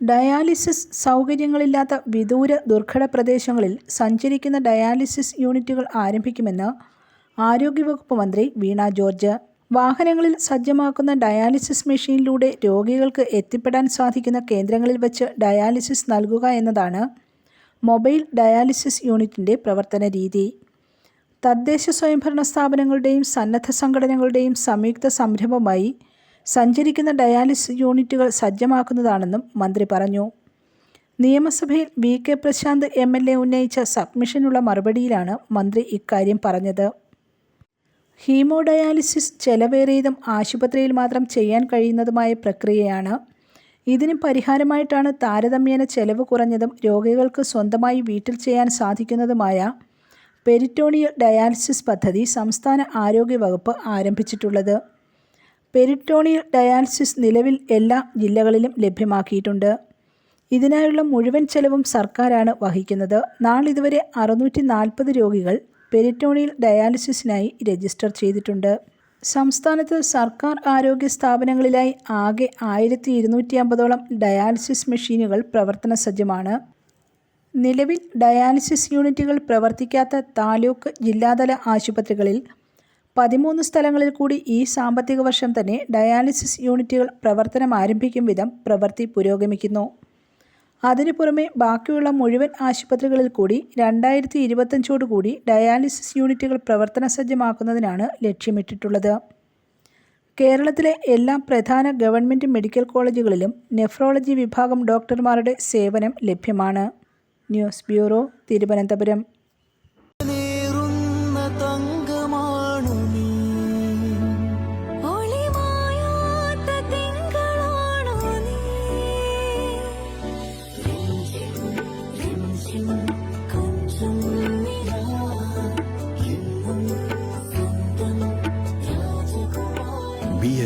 Dialysis സൗകര്യങ്ങളില്ലാത്ത വിദൂര ദുർഘട പ്രദേശങ്ങളിൽ സഞ്ചരിക്കുന്ന ഡയാലിസിസ് യൂണിറ്റുകൾ ആരംഭിക്കുമെന്ന് ആരോഗ്യവകുപ്പ് മന്ത്രി വീണ ജോർജ്. വാഹനങ്ങളിൽ സജ്ജമാക്കുന്ന ഡയാലിസിസ് മെഷീനിലൂടെ രോഗികൾക്ക് എത്തിപ്പെടാൻ സാധിക്കുന്ന കേന്ദ്രങ്ങളിൽ വച്ച് ഡയാലിസിസ് നൽകുക എന്നതാണ് മൊബൈൽ ഡയാലിസിസ് യൂണിറ്റിന്റെ പ്രവർത്തന രീതി. തദ്ദേശ സ്വയംഭരണ സ്ഥാപനങ്ങളുടെയും സന്നദ്ധ സംഘടനകളുടെയും സംയുക്ത സംരംഭമായി സഞ്ചരിക്കുന്ന ഡയാലിസിസ് യൂണിറ്റുകൾ സജ്ജമാക്കുന്നതാണെന്നും മന്ത്രി പറഞ്ഞു. നിയമസഭയിൽ V K Prashanth M L A ഉന്നയിച്ച സബ്മിഷനുള്ള മറുപടിയിലാണ് മന്ത്രി ഇക്കാര്യം പറഞ്ഞത്. ഹീമോഡയാലിസിസ് ചെലവേറിയതും ആശുപത്രിയിൽ മാത്രം ചെയ്യാൻ കഴിയുന്നതുമായ പ്രക്രിയയാണ്. ഇതിന് പരിഹാരമായിട്ടാണ് താരതമ്യേന ചെലവ് കുറഞ്ഞതും രോഗികൾക്ക് സ്വന്തമായി വീട്ടിൽ ചെയ്യാൻ സാധിക്കുന്നതുമായ പെരിറ്റോണിയൽ ഡയാലിസിസ് പദ്ധതി സംസ്ഥാന ആരോഗ്യവകുപ്പ് ആരംഭിച്ചിട്ടുള്ളത്. പെരിറ്റോണിയൽ ഡയാലിസിസ് നിലവിൽ എല്ലാ ജില്ലകളിലും ലഭ്യമാക്കിയിട്ടുണ്ട്. ഇതിനായുള്ള മുഴുവൻ ചെലവും സർക്കാരാണ് വഹിക്കുന്നത്. നാളിതുവരെ അറുന്നൂറ്റി നാൽപ്പത് രോഗികൾ പെരിറ്റോണിയൽ ഡയാലിസിസിനായി രജിസ്റ്റർ ചെയ്തിട്ടുണ്ട്. സംസ്ഥാനത്ത് സർക്കാർ ആരോഗ്യ സ്ഥാപനങ്ങളിലായി ആകെ ആയിരത്തി ഇരുന്നൂറ്റി അമ്പതോളം ഡയാലിസിസ് മെഷീനുകൾ പ്രവർത്തന സജ്ജമാണ് നിലവിൽ ഡയാലിസിസ് യൂണിറ്റുകൾ പ്രവർത്തിക്കാത്ത താലൂക്ക് ജില്ലാതല ആശുപത്രികളിൽ പതിമൂന്ന് സ്ഥലങ്ങളിൽ കൂടി ഈ സാമ്പത്തിക വർഷം തന്നെ ഡയാലിസിസ് യൂണിറ്റുകൾ പ്രവർത്തനം ആരംഭിക്കും വിധം പ്രവൃത്തി പുരോഗമിക്കുന്നു. അതിനു പുറമെ ബാക്കിയുള്ള മുഴുവൻ ആശുപത്രികളിൽ കൂടി രണ്ടായിരത്തി ഇരുപത്തഞ്ചോടുകൂടി ഡയാലിസിസ് യൂണിറ്റുകൾ പ്രവർത്തന സജ്ജമാക്കുന്നതിനാണ് ലക്ഷ്യമിട്ടിട്ടുള്ളത്. കേരളത്തിലെ എല്ലാ പ്രധാന ഗവൺമെന്റ് മെഡിക്കൽ കോളേജുകളിലും നെഫ്രോളജി വിഭാഗം ഡോക്ടർമാരുടെ സേവനം ലഭ്യമാണ്. News bureau Thiruvananthapuram.